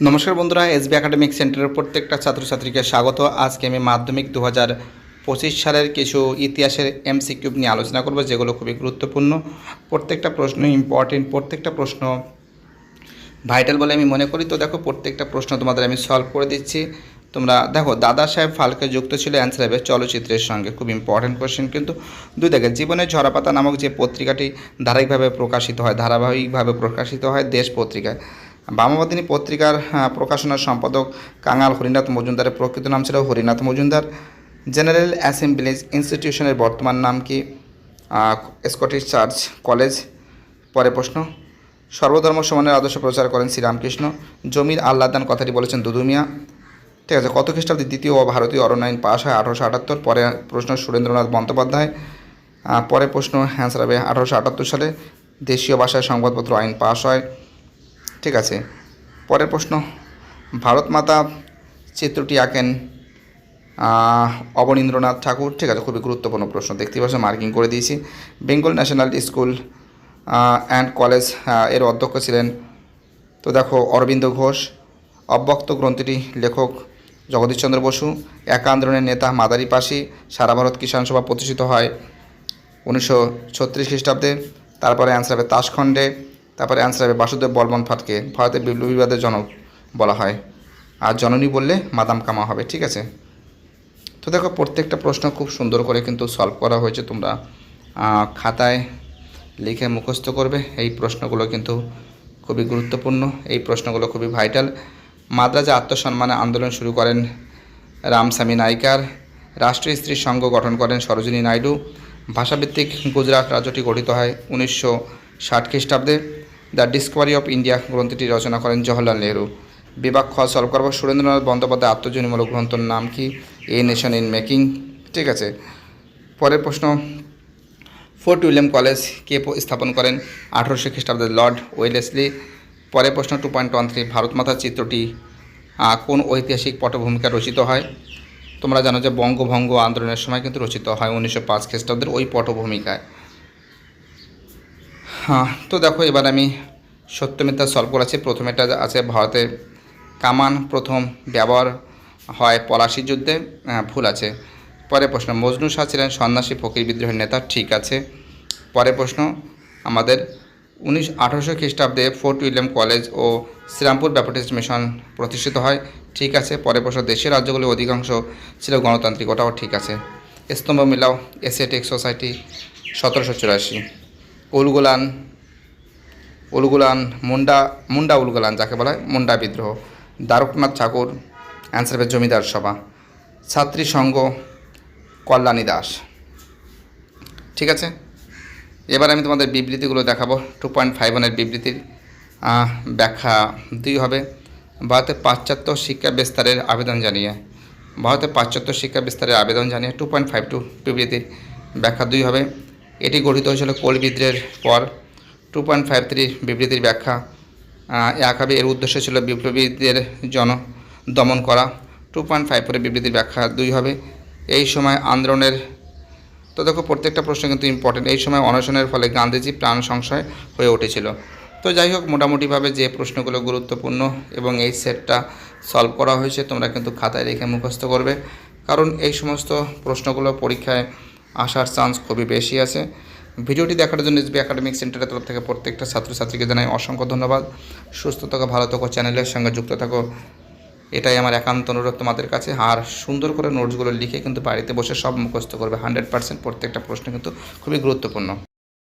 নমস্কার বন্ধুরা, SB academic সেন্টারের প্রত্যেকটা ছাত্রছাত্রীকে স্বাগত। আজকে আমি মাধ্যমিক দু হাজার পঁচিশ সালের কিছু ইতিহাসের এমসিকিউ নিয়ে আলোচনা করব, যেগুলো খুবই গুরুত্বপূর্ণ। প্রত্যেকটা প্রশ্ন ইম্পর্টেন্ট প্রত্যেকটা প্রশ্ন ভাইটাল বলে আমি মনে করি। তো দেখো, প্রত্যেকটা প্রশ্ন তোমাদের আমি সলভ করে দিচ্ছি। তোমরা দেখো, দাদা সাহেব ফালকে যুক্ত ছিল অ্যান্সার হবে চলচ্চিত্রের সঙ্গে। খুব ইম্পর্টেন্ট কোশ্চেন কিন্তু। দুই দেখে জীবনের ঝরাপাতা নামক যে পত্রিকাটি ধারাবাহিকভাবে প্রকাশিত হয়, ধারাবাহিকভাবে প্রকাশিত হয় দেশ পত্রিকায়। বামাবাদিনী পত্রিকার প্রকাশনার সম্পাদক কাঙাল হরিনাথ মজুমদারের প্রকৃত নাম ছিল হরিনাথ মজুমদার। জেনারেল অ্যাসেম্বলিজ ইনস্টিটিউশনের বর্তমান নাম কি? Scottish church college. পরে প্রশ্ন, সর্বধর্ম সমানের আদর্শ প্রচার করেন শ্রীরামকৃষ্ণ। জমির আল্লাদান কথাটি বলেছেন দুদুমিয়া ঠিক আছে, কত খ্রিস্টাব্দে দ্বিতীয় ও ভারতীয় অরণ্য আইন পাশ হয়? আঠারোশো আটাত্তর। পরে প্রশ্ন, সুরেন্দ্রনাথ বন্দ্যোপাধ্যায়। পরে প্রশ্ন, অ্যান্সার হবে আঠারোশো আটাত্তর সালে। দেশীয় ভাষায় সংবাদপত্র আইন পাশ হয়। ঠিক আছে। পরের প্রশ্ন, ভারত মাতা চিত্রটি আঁকেন অবনীন্দ্রনাথ ঠাকুর। ঠিক আছে, খুবই গুরুত্বপূর্ণ প্রশ্ন দেখতে পাচ্ছ মার্কিং করে দিয়েছি। বেঙ্গল ন্যাশনাল স্কুল অ্যান্ড কলেজের অধ্যক্ষ ছিলেন, তো দেখো, অরবিন্দ ঘোষ, অব্যক্ত গ্রন্থটি লেখক জগদীশচন্দ্র বসু একা আন্দোলনের নেতা মাদারি পাশি, সারা ভারত কিষাণ সভা প্রতিষ্ঠিত হয় উনিশশো ছত্রিশ খ্রিস্টাব্দে, তারপরে অ্যান্সার হবে তাসখণ্ডে। তারপরে অ্যান্সার হবে, বাসুদেব বর্মন ফাটকে, ভারতের বিপ্লবীবাদের জনক বলা হয়। আর জননী বললে মাদাম কামা হবে, ঠিক আছে? তো দেখো, প্রত্যেকটা প্রশ্ন খুব সুন্দর করে কিন্তু সলভ করা হয়েছে তোমরা। খাতায় লিখে মুখস্থ করবে, এই প্রশ্নগুলো কিন্তু খুবই গুরুত্বপূর্ণ, এই প্রশ্নগুলো খুবই ভাইটাল মাদ্রাজে আত্মসম্মানে আন্দোলন শুরু করেন রামস্বামী নাইকার, রাষ্ট্রীয় স্ত্রী সংঘ গঠন করেন সরোজিনী নাইডু। ভাষাভিত্তিক গুজরাট রাজ্যটি গঠিত হয় উনিশশো ষাট খ্রিস্টাব্দে। দ্য ডিসকভারি অফ ইন্ডিয়া গ্রন্থটি রচনা করেন জওহরলাল নেহরু। বিভাগ খ সলভ সুরেন্দ্রনাথ বন্দ্যোপাধ্যায় আত্মজনীমূলক গ্রন্থর নাম কি? এ নেশন ইন মেকিং ঠিক আছে। পরের প্রশ্ন, ফোর্ট উইলিয়াম কলেজ কে স্থাপন করেন? আঠারোশো খ্রিস্টাব্দে লর্ড ওয়েলেসলি। পরের প্রশ্ন, two point one three Bharat মাতার চিত্রটি কোন ঐতিহাসিক পটভূমিকা রচিত হয়? তোমরা জানো যে বঙ্গভঙ্গ আন্দোলনের সময় কিন্তু রচিত হয় উনিশশো পাঁচ খ্রিস্টাব্দের ওই পটভূমিকায়। হ্যাঁ তো দেখো এবার আমি সত্যমিথ্যা সলভ করেছি প্রথমেটা আছে ভারতে কামান প্রথম ব্যবহার হয় পলাশি যুদ্ধে আহ, ভুল আছে। পরের প্রশ্ন মজনু শাহ ছিলেন সন্ন্যাসী ফকির বিদ্রোহের নেতা ঠিক আছে। পরের প্রশ্ন আমাদের উনিশ আঠারোশো খ্রিস্টাব্দে ফোর্ট উইলিয়াম কলেজ ও শ্রীরামপুর ব্যাপটিস্ট মিশন প্রতিষ্ঠিত হয় ঠিক আছে। পরের প্রশ্ন দেশের রাজ্যগুলির অধিকাংশ ছিল গণতান্ত্রিক ওটাও ঠিক আছে। স্তম্ভ মিলাও এসিয়াটিক সোসাইটি সতেরোশো চুরাশি। উলগুলান উলগুলান মুন্ডা মুন্ডা উলগুলান যাকে বলা হয়, মুন্ডা বিদ্রোহ। দ্বারকনাথ ঠাকুর অ্যান্সার হবে জমিদার সভা। ছাত্রী সংঘ, কল্যাণী দাস। ঠিক আছে? এবার আমি তোমাদের বিবৃতিগুলো দেখাবো। টু পয়েন্ট ফাইভ ওয়ানের বিবৃতির ব্যাখ্যা দুই হবে। ভারতের পাশ্চাত্য শিক্ষা বিস্তারের আবেদন জানিয়ে ভারতের পাশ্চাত্য শিক্ষা বিস্তারের আবেদন জানিয়ে টু পয়েন্ট ফাইভ টু বিবৃতির ব্যাখ্যা দুই হবে। এটি গঠিত হয়েছিল কোল বিদ্রোহের পর। টু পয়েন্ট ফাইভ থ্রি বিবৃতির ব্যাখ্যা আহ, এক হবে এর উদ্দেশ্য ছিল বিপ্লবীদের জন দমন করা। টু পয়েন্ট ফাইভ ফোরের বিবৃতির ব্যাখ্যা দুই হবে এই সময় আন্দোলনের তো দেখো প্রত্যেকটা প্রশ্ন কিন্তু ইম্পর্টেন্ট এই সময় অনশনের ফলে গান্ধীজি প্রাণ সংশয় হয়ে উঠেছিল। তো যাই হোক মোটামুটিভাবে যে প্রশ্নগুলো গুরুত্বপূর্ণ এবং এই সেটটা সলভ করা হয়েছে তোমরা কিন্তু খাতায় রেখে মুখস্থ করবে। কারণ এই সমস্ত প্রশ্নগুলো পরীক্ষায় আসার চান্স খুবই বেশি আছে। ভিডিওটি দেখার জন্য এসবি একাডেমিক সেন্টারের তরফ থেকে প্রত্যেকটা ছাত্রছাত্রীকে জানাই অসংখ্য ধন্যবাদ। সুস্থ থাকো, ভালো থাকো, চ্যানেলের সঙ্গে যুক্ত থাকো। এটাই আমার একান্ত অনুরোধ তোমাদের কাছে। আর সুন্দর করে নোটসগুলো লিখে কিন্তু বাড়িতে বসে সব মুখস্থ করবে। হান্ড্রেড পার্সেন্ট প্রত্যেকটা প্রশ্ন কিন্তু খুবই গুরুত্বপূর্ণ।